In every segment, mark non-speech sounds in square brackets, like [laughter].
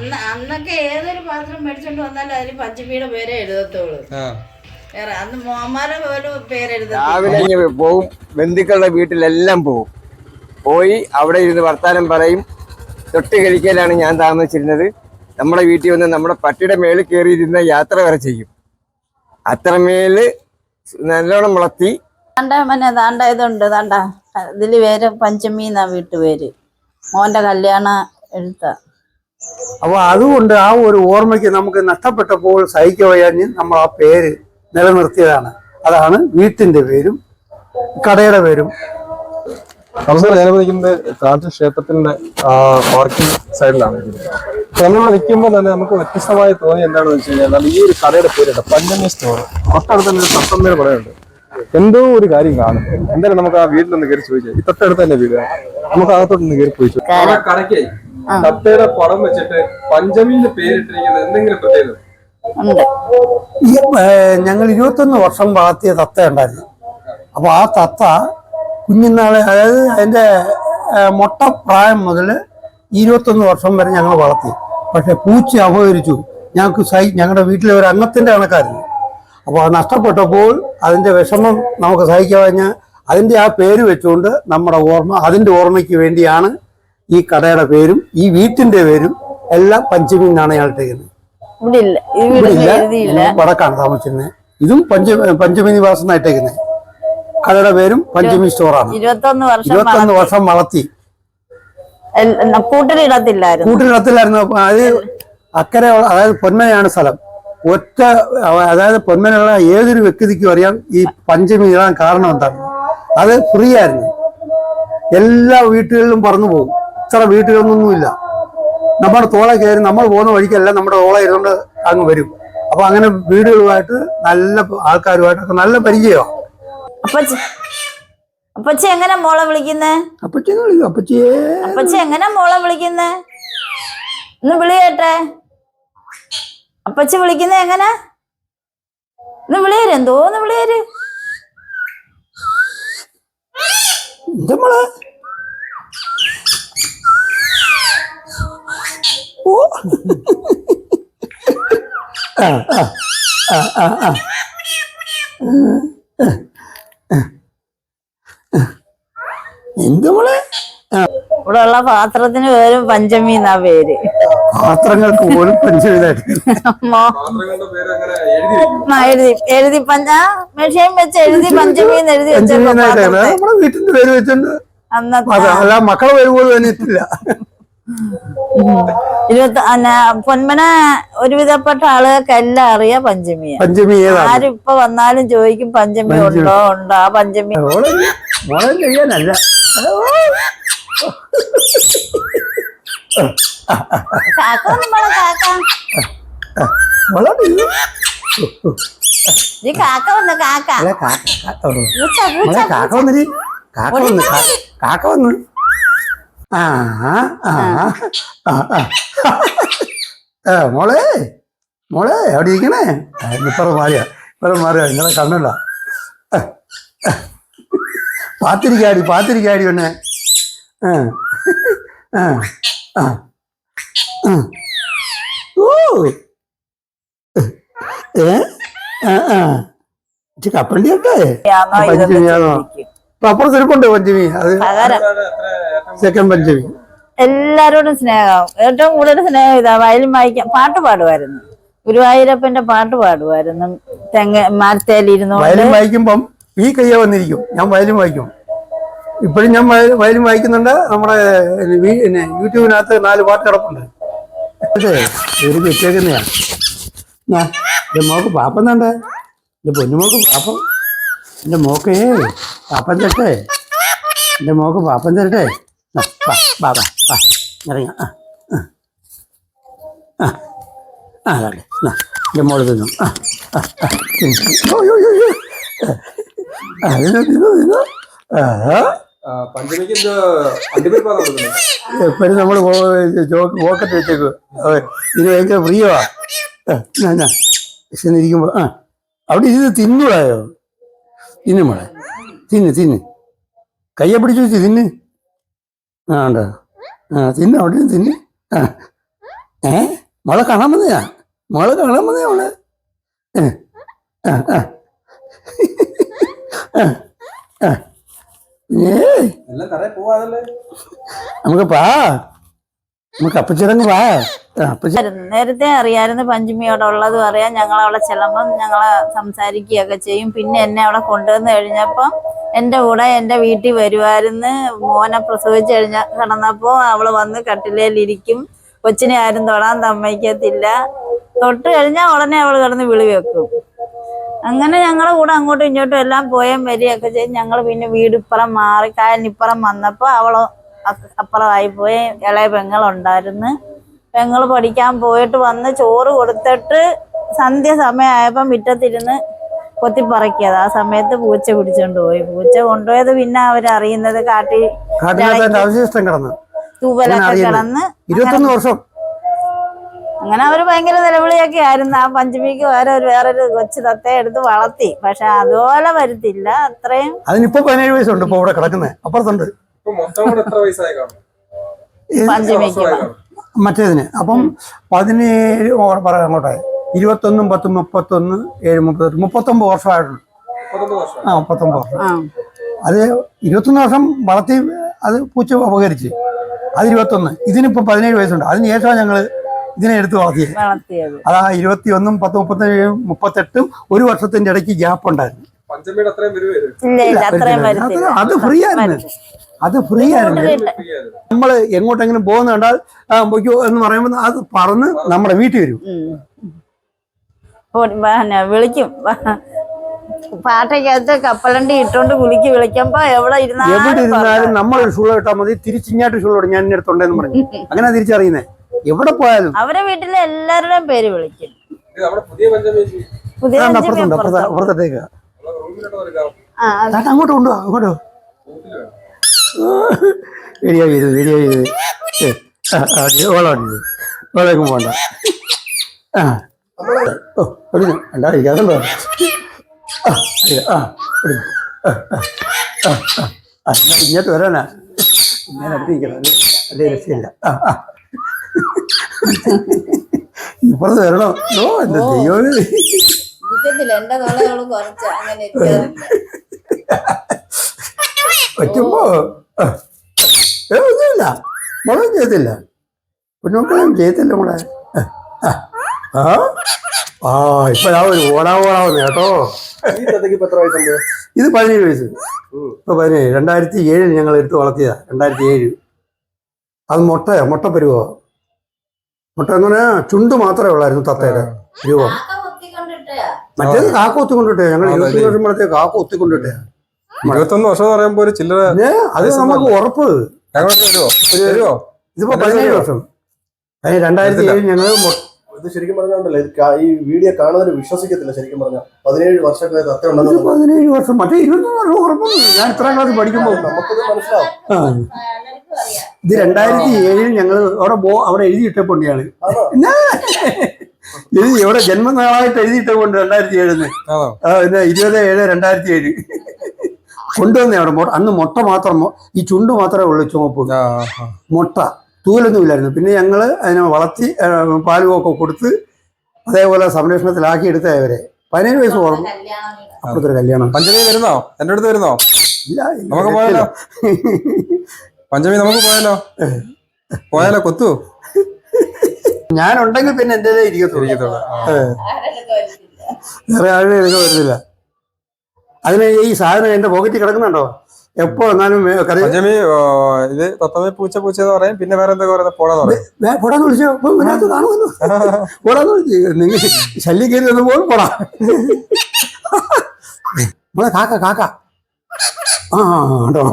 അന്ന് അന്നൊക്കെ ഏതൊരു പാത്രം മേടിച്ചോണ്ട് വന്നാലും അതിൽ പഞ്ചമിയുടെ പേരെ എഴുതത്തുള്ളൂ. ആ. വേറെ അന്ന് മോമാരെ പോലും പേരെഴുതും പോവും. ബന്ധുക്കളുടെ വീട്ടിലെല്ലാം പോവും. പോയി അവിടെ ഇരുന്ന് വർത്താനം പറയും. തൊട്ട് കഴിക്കലാണ് ഞാൻ താമസിച്ചിരുന്നത്. നമ്മുടെ വീട്ടിൽ വന്ന് നമ്മുടെ പട്ടിയുടെ മേളിൽ കയറിയിരുന്ന യാത്ര വരെ ചെയ്യും. അത്രമേൽ നല്ലോണം വളർത്തി താണ്ട മനെ താണ്ട ഇതുണ്ട് താണ്ട. ഇതിൽ പേര് പഞ്ചമി എന്നാ വീട്ടുപേര്. മോന്റെ കല്യാണ എഴുത്ത. അപ്പൊ അതുകൊണ്ട് ആ ഒരു ഓർമ്മയ്ക്ക് നമുക്ക് നഷ്ടപ്പെട്ടപ്പോൾ സഹിക്കവയാഞ്ഞ് നമ്മൾ ആ പേര് നിലനിർത്തിയതാണ്. അതാണ് വീട്ടിന്റെ പേരും കടയുടെ പേരും. നമസ്കാരം ഞാൻ നിൽക്കുന്നത് കാഞ്ചി ക്ഷേത്രത്തിന്റെ പാർക്കിംഗ് സൈഡിലാണ് നമ്മൾ നമ്മളിവിടെ നിൽക്കുമ്പോൾ തന്നെ നമുക്ക് വ്യത്യസ്തമായി തോന്നി എന്താണെന്ന് വെച്ച് കഴിഞ്ഞാൽ ഈ ഒരു കടയുടെ പേരുണ്ട് പഞ്ചമി സ്റ്റോർ തൊട്ടടുത്ത് തന്നെ ഒരു സത്തമ്മയുടെ കടയുണ്ട്. എന്തോ ഒരു കാര്യം കാണും. എന്തായാലും നമുക്ക് ആ വീട്ടിലൊന്ന് കയറി ചോദിച്ചാൽ ഈ തൊട്ടടുത്ത് തന്നെ വീട് നമുക്ക് അകത്തോട്ടൊന്ന് കയറി ചോദിച്ചു കടയ്ക്ക് തത്തയുടെ പടം വെച്ചിട്ട് പഞ്ചമിന്ന് പേരിട്ടിരിക്കുന്ന എന്തെങ്കിലും പ്രത്യേകത? ഞങ്ങൾ ഇരുപത്തൊന്ന് വർഷം വളർത്തിയ തത്ത ഉണ്ടായിരുന്നു. അപ്പൊ ആ തത്ത കുഞ്ഞുനാളെ അതായത് അതിന്റെ മൊട്ട പ്രായം മുതൽ ഇരുപത്തൊന്ന് വർഷം വരെ ഞങ്ങൾ വളർത്തി. പക്ഷെ പൂച്ച അപഹരിച്ചു. ഞങ്ങൾക്ക് സൈ ഞങ്ങളുടെ വീട്ടിലെ ഒരു അംഗത്തിന്റെ കണക്കായിരുന്നു. അപ്പോൾ അത് നഷ്ടപ്പെട്ടപ്പോൾ അതിന്റെ വിഷമം നമുക്ക് സഹിക്കാഞ്ഞ അതിന്റെ ആ പേര് വെച്ചുകൊണ്ട് നമ്മുടെ ഓർമ്മ അതിന്റെ ഓർമ്മയ്ക്ക് വേണ്ടിയാണ് ഈ കടയുടെ പേരും ഈ വീട്ടിന്റെ പേരും എല്ലാം പഞ്ചമി എന്നാണ് അയാൾ ഇട്ടേക്കുന്നത്. വടക്കാണ് താമസിക്കുന്നത്. ഇതും പഞ്ചമി പഞ്ചമി നിവാസം എന്നായിട്ടേക്കുന്നത് കടയുടെ പേരും പഞ്ചമി സ്റ്റോറാണ്. ഇരുപത്തൊന്ന് വർഷം വളർത്തി. കൂട്ടിലിടത്തില്ലായിരുന്നു. അത് അക്കരെ അതായത് പൊന്മനയാണ് സ്ഥലം. ഒറ്റ അതായത് പൊന്മനുള്ള ഏതൊരു വ്യക്തിക്കും അറിയാം ഈ പഞ്ചമി ഇടാൻ കാരണം എന്താണ്. അത് ഫ്രീ ആയിരുന്നു. എല്ലാ വീട്ടുകളിലും പറന്നു പോകും. ഇത്ര വീട്ടിലൊന്നൊന്നുമില്ല നമ്മുടെ തോളെ കയറി നമ്മൾ പോകുന്ന വഴിക്കല്ല നമ്മുടെ തോളെ ഇരുന്നുകൊണ്ട് അങ്ങ് വരും. അപ്പൊ അങ്ങനെ വീടുകളുമായിട്ട് നല്ല ആൾക്കാരുമായിട്ടൊക്കെ നല്ല പരിചയമാണ് അപ്പച്ചി അപ്പച്ചി എങ്ങനെ മോളെ വിളിക്കുന്നേ? അപ്പച്ചി വിളിക്കും. അപ്പച്ചിയെ അപ്പച്ചി എങ്ങനെ മോളെ വിളിക്കുന്നേ? ഒന്ന് വിളി കേട്ടെ. അപ്പച്ചി വിളിക്കുന്ന എങ്ങനെ? ഒന്ന് വിളിയേര് എന്തോന്ന് വിളിയേര് എന്താ മോളെ? ആ, ആ, ആ, ആ, ആ. എന്താ മോളെ ഇവിടെ ഉള്ള പാത്രത്തിന് പേരും പഞ്ചമി എന്നാ പേര്. പാത്രങ്ങൾക്ക് പോലും പഞ്ചമിതായിട്ട് മോ പാത്രങ്ങളുടെ പേര് അങ്ങനെ എഴുതി എഴുതി പഞ്ച മെഷീൻ വെച്ച് എഴുതി പഞ്ചമി എന്ന് എഴുതി പഞ്ചമി. നമ്മുടെ വീട്ടിന്റെ പേര് വെച്ചിട്ടുണ്ട് അന്നത്തെ അല്ല മക്കളെ പേര് പോലും തന്നെ ഇട്ടില്ല ഇരുപത്തി പൊന്മന ഒരുവിധപ്പെട്ട ആളുകൾക്കെല്ലാം അറിയാം അറിയ പഞ്ചമി ഏതാണ്? ആരും ഇപ്പൊ വന്നാലും ചോദിക്കും പഞ്ചമി ഉണ്ടോ ഉണ്ടോ? ആ പഞ്ചമി. ചെയ്യാനല്ല. കാക്ക വന്നു കാക്ക? വന്നു. കാക്ക കാക്ക വന്നു കാക്ക വന്ന്. ആ ആ ആ മോളെ മോളെ എവിടെ ഇരിക്കണേ? ഇപ്പറം മാറിയാ മാറിയ മാറിയാ നിങ്ങളെ കണ്ണല്ല പാത്തിരിക്കാടി പാത്തിരിക്കാടി പെണ്ണെ. ആ. ആ. ഓ. ഏ ആ ആ. ഇച്ചിരി കപ്പണ്ടിയൊക്കെ ആണോ അപ്പുറത്ത് ഇരിപ്പുണ്ട് പഞ്ചമി. അത് പകരം. സെക്കൻഡ് പഞ്ചമി. എല്ലാരോടും സ്നേഹം. ഏറ്റവും കൂടുതൽ സ്നേഹം ഇതാ വയലും വായിക്കാൻ പാട്ട് പാടുമായിരുന്നു. ഗുരുവായൂരപ്പന്റെ പാട്ട് പാടുമായിരുന്നു. തെങ്ങ മരത്തേലിരുന്നോണ്ട് വയലും വായിക്കുമ്പം ഈ കയ്യ വന്നിരിക്കും. ഞാൻ വയലും വായിക്കും. ഇപ്പോഴും ഞാൻ വയലും വായിക്കുന്നുണ്ട്. നമ്മുടെ യൂട്യൂബിനകത്ത് നാല് പാട്ട് കിടപ്പുണ്ട്. എന്റെ മോക്ക് പാപ്പം തണ്ടേ എന്റെ പൊന്നുമോക്ക് പാപ്പം? എന്റെ മോക്കേ പാപ്പം തരട്ടെ? എന്റെ മോക്ക് പാപ്പം തരട്ടെ? ആ, ഇറങ്ങ ആ ആ. ആ അതെ എന്റെ മോൾ തിന്നു ആ ആ ആ തിന്നു. തിന്നു, എപ്പോഴും നമ്മൾ പോക്കറ്റ് വെച്ചേക്ക്. ഇത് ഭയങ്കര പ്രിയമാ വിശന്നിരിക്കുമ്പോ ആ അവിടെ ഇരുന്ന് തിന്നുവായോ? തിന്നു മോളെ. തിന്ന് തിന്ന്. കയ്യെ പിടിച്ചു വെച്ച് തിന്ന്. ആ ഉണ്ടോ? ആ തിന്ന് അവിടെ നിന്ന് തിന്ന്. ആ. ഏ? മോളെ കാണാൻ വന്നയാ മോളെ കാണാൻ വന്നയാ അവൾ ആ, ആ. ആ, നമുക്ക് പാ. നമുക്ക് അപ്പച്ചിറങ്ങ് പാ. നേരത്തെ അറിയായിരുന്നു പഞ്ചമിയോടെ ഉള്ളതും അറിയാം ഞങ്ങൾ അവിടെ ചെല്ലുമ്പം ഞങ്ങളെ സംസാരിക്കുകയൊക്കെ ചെയ്യും. പിന്നെ എന്നെ അവിടെ കൊണ്ടുവന്ന് കഴിഞ്ഞപ്പം എന്റെ കൂടെ എന്റെ വീട്ടിൽ വരുമായിരുന്നു മോനെ പ്രസവിച്ച് കഴിഞ്ഞ കിടന്നപ്പോൾ അവൾ വന്ന് കട്ടിലേലിരിക്കും. കൊച്ചിനെ ആരും തൊടാൻ സമ്മതിക്കത്തില്ല. തൊട്ട് കഴിഞ്ഞാൽ ഉടനെ അവൾ കിടന്ന് വിളി വെക്കും. അങ്ങനെ ഞങ്ങളെ കൂടെ അങ്ങോട്ടും ഇങ്ങോട്ടും എല്ലാം പോയാൽ വരികയൊക്കെ ചെയ്ത് ഞങ്ങൾ പിന്നെ വീട് ഇപ്പുറം മാറി കായലിനിപ്പുറം വന്നപ്പോൾ അവൾ അ- അപ്പുറമായി പോയി. ഇളയ പെങ്ങളുണ്ടായിരുന്നു. പെങ്ങൾ പഠിക്കാൻ പോയിട്ട് വന്ന് ചോറ് കൊടുത്തിട്ട് സന്ധ്യ സമയമായപ്പം മുറ്റത്തിരുന്ന് കൊത്തിപ്പറക്കിയത് ആ സമയത്ത് പൂച്ച പിടിച്ചോണ്ട് പോയി. പൂച്ച കൊണ്ടുപോയത് പിന്നെ അവരറിയുന്നത് കാട്ടി അവശിഷ്ടം കിടന്നു. തൂവലൊക്കെ. കിടന്ന് ഇരുപത്തൊന്ന് വർഷം. അങ്ങനെ അവർ ഭയങ്കര നിലവിളിയൊക്കെ ആയിരുന്നു. ആ പഞ്ചമിക്ക് വേറെ ഒരു വേറൊരു കൊച്ചു തത്തയെ എടുത്ത് വളർത്തി. പക്ഷെ അതുപോലെ വരുത്തില്ല. അത്രയും അതിനിപ്പോ പതിനേഴ് വയസ്സുണ്ട് ഇപ്പൊ ഇവിടെ കിടക്കുന്നത് അപ്പുറത്തുണ്ട്. ഇപ്പൊ മൊത്തം കൂടെ എത്ര വയസ്സായി കാണും? ഈ പഞ്ചമിക്ക് മറ്റേതിന്. അപ്പം പതിനേഴ് ഓ, പറയാം അങ്ങോട്ടെ ഇരുപത്തൊന്നും പത്തും മുപ്പത്തൊന്ന് ഏഴ് മുപ്പത്തെട്ട് മുപ്പത്തൊമ്പത് വർഷമായിട്ടുണ്ട് ആ മുപ്പത്തൊമ്പത് വർഷം. അത് ഇരുപത്തൊന്ന് വർഷം വളർത്തി അത് പൂച്ച ഉപകരിച്ച് അത് ഇരുപത്തൊന്ന്. ഇതിനിപ്പോൾ പതിനേഴ് വയസ്സുണ്ട്. അതിന് ശേഷമാണ് ഞങ്ങൾ ഇതിനെ എടുത്ത് വളർത്തിയത്. അതാ ഇരുപത്തി ഒന്നും പത്ത് മുപ്പത്തേഴും മുപ്പത്തെട്ടും ഒരു വർഷത്തിന്റെ ഇടയ്ക്ക് ഗ്യാപ്പ് ഉണ്ടായിരുന്നു. അത് ഫ്രീ ആയിരുന്നു. അത് ഫ്രീ ആയിരുന്നു. നമ്മൾ എങ്ങോട്ടെങ്കിലും പോകുന്ന കണ്ടാൽ ആ, പൊയ്ക്കോ എന്ന് പറയുമ്പോൾ അത് പറന്ന് നമ്മുടെ വീട്ടിൽ വരും. പിന്നെ വിളിക്കും. പാട്ടയ്ക്കകത്ത് കപ്പലണ്ടി ഇട്ടോണ്ട് കുളിക്ക് വിളിക്കുമ്പോ എവിടെ എവിടെ ഇരുന്നാലും നമ്മൾ ഷുള്ള ഇട്ടാൽ മതി. തിരിച്ചിങ്ങാട്ട് ഇടും. ഞാൻ എടുത്തോണ്ടെന്ന് അടുത്തുണ്ടെന്ന് പറഞ്ഞു. [laughs] അങ്ങനെ തിരിച്ചറിയുന്നേ? എവിടെ പോയാലും. അവരെ വീട്ടിലെ എല്ലാവരുടെയും പേര് വിളിക്കും. പുതിയ അപ്പുറത്തുണ്ട് അപ്പുറത്ത്. അപ്പുറത്ത് അപ്പുറത്തേക്ക്. അങ്ങോട്ട് കൊണ്ടുപോവാ അങ്ങോട്ട് വീഡിയോ ചെയ്ത് വീഡിയോ ചെയ്ത് ഏ, ആ, ആ, ഓളാണ് ഇത് ഓളേക്കും പോണ്ട. ആ. ഓ ആ ആ ആ, ഇങ്ങോട്ട് വരാനാ. ഞാൻ അടുത്തിരിക്കണം അതേ ആ ആ. ഇപ്പുറത്ത് വരണം. ഓ അങ്ങനെ ഇരിക്കാറില്ല. പറ്റുമ്പോ ഒന്നുമില്ല. മുളകും ചെയ്തില്ല കുഞ്ഞുമക്കളും ചെയ്തില്ല മോളെ. ആ, ആ? ആ ഞാൻ ഒരു ഓടാ ഓടാവുന്നു കേട്ടോ. ഇപ്പൊ ഇത് പതിനേഴ് വയസ്സ്. ഇപ്പൊ പതിനേഴ്. രണ്ടായിരത്തി ഏഴിൽ ഞങ്ങൾ എടുത്ത് വളർത്തിയതാ. രണ്ടായിരത്തി ഏഴ് അത് മുട്ടയാ മുട്ട പരുവോ. മുട്ട അങ്ങനെ ചുണ്ട് മാത്രമേ ഉള്ളായിരുന്നു തത്തയുടെ രൂപം. മറ്റേത് കാക്ക ഒത്തിക്കൊണ്ടിട്ടേ ഞങ്ങൾ ഇരുപത്തി. വർഷം വളർത്തിയ കാക്ക ഒത്തിക്കൊണ്ടിട്ടേ ഇരുപത്തൊന്ന് വർഷം എന്ന് പറയുമ്പോ ഒരു ചില്ലറ അത് നമുക്ക് ഉറപ്പ്. ഇതിപ്പോ പതിനേഴ്. വർഷം. അതിന് രണ്ടായിരത്തി ഏഴ് ഞങ്ങൾ ഇത് ശരിക്കും കാ- ഈ വീഡിയോ കാണുന്നതിന് വിശ്വസിക്കത്തില്ല ശരിക്കും പറഞ്ഞാൽ. പതിനേഴ് വർഷമൊക്കെ അത്ര ഉണ്ടെന്ന് പതിനേഴ് വർഷം മറ്റേ ഇരുപത്തൊന്ന് വർഷം ഉറപ്പൊന്നും ഞാൻ ഇത്രയും ക്ലാസ് പഠിക്കുമ്പോൾ നമുക്കത് മനസ്സിലാവും. ഇത് രണ്ടായിരത്തി ഏഴിൽ ഞങ്ങൾ അവിടെ ബോ അവിടെ എഴുതിയിട്ട? പിന്നെ എഴുതി ഇവിടെ ജന്മനാളായിട്ട് എഴുതിയിട്ടുണ്ട് രണ്ടായിരത്തി ഏഴിന് പിന്നെ ഇരുപത് ഏഴ് രണ്ടായിരത്തി ഏഴ്. കൊണ്ടുവന്നേ അവിടെ അന്ന് മുട്ട മാത്രം ഈ ചുണ്ട് മാത്രമേ ഉള്ളൂ ചുമപ്പ്. മുട്ട. തൂലൊന്നും ഇല്ലായിരുന്നു. പിന്നെ ഞങ്ങൾ അതിനെ വളർത്തി പാലുമൊക്കെ പാലും ഒക്കെ കൊടുത്ത് അതേപോലെ സംരക്ഷണത്തിലാക്കി എടുത്തവരെ. പതിനേഴ് വയസ്സ് ഓർമ്മ അപ്പുറത്തൊരു കല്യാണം. പഞ്ചമി വരുന്നോ? എന്റെ അടുത്ത് വരുന്നോ? ഇല്ല നമുക്ക് പോയാലോ? പഞ്ചമി നമുക്ക് പോയാലോ? പോയാലോ കൊത്തു? ഞാനുണ്ടെങ്കിൽ പിന്നെ എന്റേതേ ഇരിക്കത്തുള്ളൂ. വേറെ ആരും എനിക്ക് വരുന്നില്ല അതിന് ഈ സാധനം എന്റെ പോക്കറ്റിൽ കിടക്കുന്നുണ്ടോ? എപ്പോ വന്നാലും വേ- കറി ഇത് തത്തമ്മ പൂച്ച പൂച്ച എന്ന് പറയും. പിന്നെ വേറെ എന്തൊക്കെ പറയുന്നത്? പുഴ പറയും. പുഴ പോടാന്ന് വിളിച്ചോ? ഇപ്പൊ ഇതിനകത്ത് കാണുമല്ലോ. [laughs] പോടാന്ന് വിളിച്ചു നിങ്ങൾ ശല്യം കയറി വന്ന് പോലും പുറ നമ്മളെ കാക്ക കാക്ക. ആ കേട്ടോ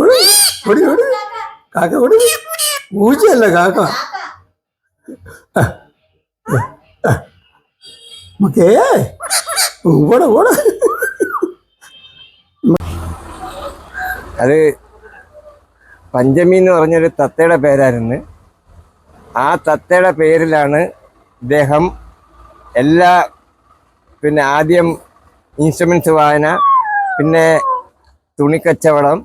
ഓടി ഓടി കാക്ക ഓടി. പൂച്ചയല്ല കാക്ക. മക്കേ ഓട ഓട അത് പഞ്ചമി എന്ന് പറഞ്ഞൊരു തത്തയുടെ പേരായിരുന്നു. ആ തത്തയുടെ പേരിലാണ് ഇദ്ദേഹം എല്ലാ പിന്നെ ആദ്യം ഇൻസ്ട്രുമെൻസ് വായന പിന്നെ തുണിക്കച്ചവടം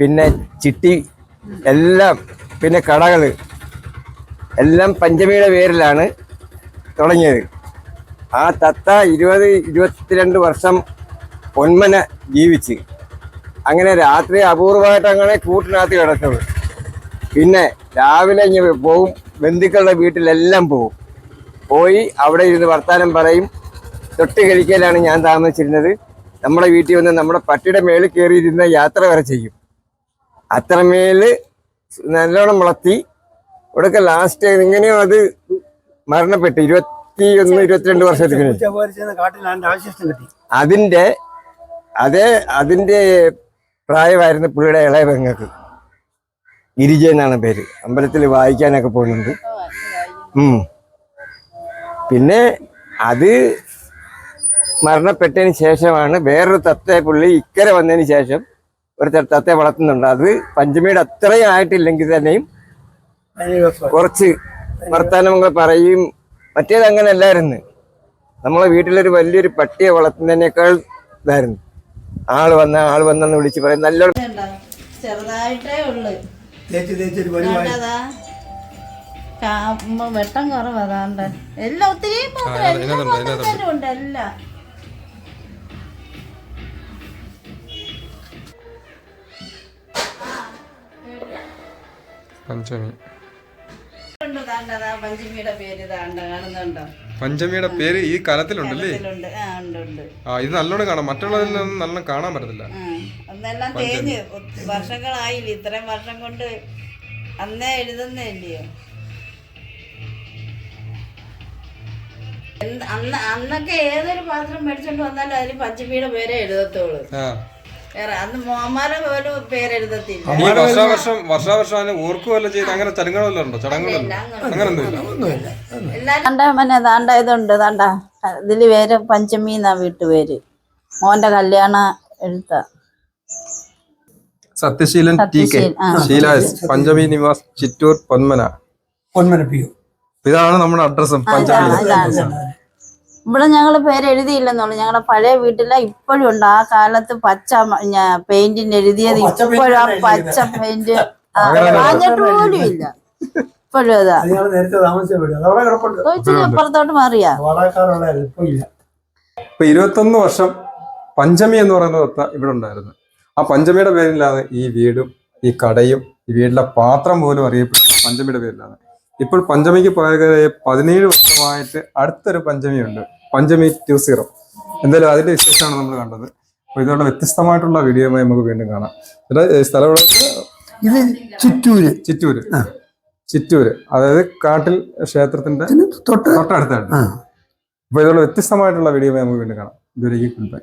പിന്നെ ചിട്ടി എല്ലാം പിന്നെ കടകൾ എല്ലാം പഞ്ചമിയുടെ പേരിലാണ് തുടങ്ങിയത്. ആ തത്ത ഇരുപത് ഇരുപത്തിരണ്ട് വർഷം ഒന്മന ജീവിച്ച്. അങ്ങനെ രാത്രി അപൂർവമായിട്ട് അങ്ങനെ കൂട്ടിനകത്ത് കിടക്കുന്നത്. പിന്നെ രാവിലെ ഇങ്ങനെ പോവും ബന്ധുക്കളുടെ വീട്ടിലെല്ലാം പോവും. പോയി അവിടെ ഇരുന്ന് വർത്താനം പറയും. തൊട്ട് കഴിക്കലാണ് ഞാൻ താമസിച്ചിരുന്നത്. നമ്മുടെ വീട്ടിൽ വന്ന് നമ്മുടെ പട്ടിയുടെ മേളിൽ കയറിയിരുന്ന യാത്ര വരെ ചെയ്യും. അത്രമേൽ നല്ലോണം വളർത്തി ഇവിടെയൊക്കെ ലാസ്റ്റ് എങ്ങനെയോ അത് മരണപ്പെട്ടു. ഇരുപത്തി ഒന്ന് ഇരുപത്തിരണ്ട് വർഷത്തിന് അതിന്റെ അതേ അതിന്റെ പ്രായമായിരുന്നു പുള്ളിയുടെ ഇളയ പെങ്ങൾക്ക്. ഗിരിജ എന്നാണ് പേര്. അമ്പലത്തിൽ വായിക്കാനൊക്കെ പോകുന്നുണ്ട്. പിന്നെ അത് മരണപ്പെട്ടതിന് ശേഷമാണ് വേറൊരു തത്തയെ പുള്ളി ഇക്കരെ വന്നതിന് ശേഷം ഒരു തത്തയെ വളർത്തുന്നുണ്ട്. അത് പഞ്ചമിയുടെ അത്രയും ആയിട്ടില്ലെങ്കിൽ തന്നെയും കുറച്ച് വർത്തമാനങ്ങൾ പറയും. മറ്റേത് അങ്ങനെ അല്ലായിരുന്നു നമ്മളെ വീട്ടിലൊരു വലിയൊരു പട്ടിയെ വളർത്തുന്നതിനേക്കാൾ ഇതായിരുന്നു. ആൾ വന്ന ആൾ വന്നെന്ന് വിളിച്ച് പറയും നല്ല ചെറുതായിട്ടേ ഉള്ളു. വെട്ടം കുറവ് അതാണ്ട്. എല്ലാം ഒത്തിരി ഉണ്ട് എല്ലാം. പഞ്ചമി. പഞ്ചമിയുടെ പേര് കാണുന്നുണ്ടോ? പഞ്ചമിയുടെ പേര് ഈ കലത്തിലുണ്ടല്ലേ? ആ ഇത് നല്ലോണം കാണാം. മറ്റുള്ളതിൽ നിന്നും നല്ലോണം കാണാൻ പറ്റത്തില്ല. അന്നെല്ലാം തേഞ്ഞ് വർഷങ്ങളായില്ല? ഇത്രയും വർഷം കൊണ്ട് അന്നേ എഴുതുന്നേ ഇല്ലയോ? എന്ത് അന്ന് അന്നൊക്കെ ഏതൊരു പാത്രം മേടിച്ചോണ്ട് വന്നാലും അതിന് പഞ്ചമിയുടെ പേരെ എഴുതത്തുള്ളൂ. വേറെ അന്ന് മോമാരെ പോലും പേരെഴുതത്തില്ല. ഈ വർഷാവർഷം വർഷാവർഷം അതിന് ഓർക്കുവല്ലോ ചെയ്ത് അങ്ങനെ ചടങ്ങുകളല്ലോ ഉണ്ടോ? ചടങ്ങുകളല്ലോ അങ്ങനെ ഒന്നുമില്ല മനെ ഇതുണ്ട് താണ്ട. ഇതിൽ പേര് പഞ്ചമി എന്നാ വീട്ടുപേര്. മോന്റെ കല്യാണ എഴുത്ത. Sathyaseelan T K. സത്യശീലൻ, ആ. പഞ്ചമി നിവാസ് ചിറ്റൂർ പൊന്മന. പൊന്മനപ്പിയോ ഇതാണ് നമ്മുടെ അഡ്രസ്സും പഞ്ചമി ഇതാണ് ഇവിടെ ഞങ്ങൾ പേര് എഴുതിയില്ലെന്നുള്ളു. ഞങ്ങളുടെ പഴയ വീട്ടിലെ ഇപ്പോഴും ഉണ്ട്. ആ കാലത്ത് പച്ച പെയിന്റിന് എഴുതിയത് ഇപ്പോഴും ആ പച്ച പെയിന്റ് മാഞ്ഞിട്ട് പോലും ഇല്ല. ഇപ്പോഴും അതാ. ചോദിച്ചിട്ട് അപ്പുറത്തോട്ട് മാറിയാ. ഇപ്പൊ ഇരുപത്തൊന്ന് വർഷം പഞ്ചമി എന്ന് പറയുന്ന തത്ത ഇവിടെ ഉണ്ടായിരുന്നു. ആ പഞ്ചമിയുടെ പേരിലാണ് ഈ വീടും ഈ കടയും ഈ വീട്ടിലെ പാത്രം പോലും അറിയപ്പെട്ടു പഞ്ചമിയുടെ പേരിലാണ്. ഇപ്പോൾ പഞ്ചമിക്ക് പകരമായി പതിനേഴ് വർഷമായിട്ട് അടുത്തൊരു പഞ്ചമിയുണ്ട്. പഞ്ചമി ടു സീറോ എന്തായാലും അതിന്റെ വിശേഷമാണ് നമ്മൾ കണ്ടത്. അപ്പോൾ ഇതോടെ വ്യത്യസ്തമായിട്ടുള്ള വീഡിയോയുമായി നമുക്ക് വീണ്ടും കാണാം. സ്ഥലം ഇത് ചിറ്റൂര്. ചിറ്റൂര്. ചിറ്റൂര്. അതായത് കാട്ടിൽ ക്ഷേത്രത്തിന്റെ തൊട്ടടുത്താണ് അപ്പൊ ഇതോടെ വ്യത്യസ്തമായിട്ടുള്ള വീഡിയോയുമായി നമുക്ക് വീണ്ടും കാണാം. ഇതുവരെയും ഗുഡ് ബൈ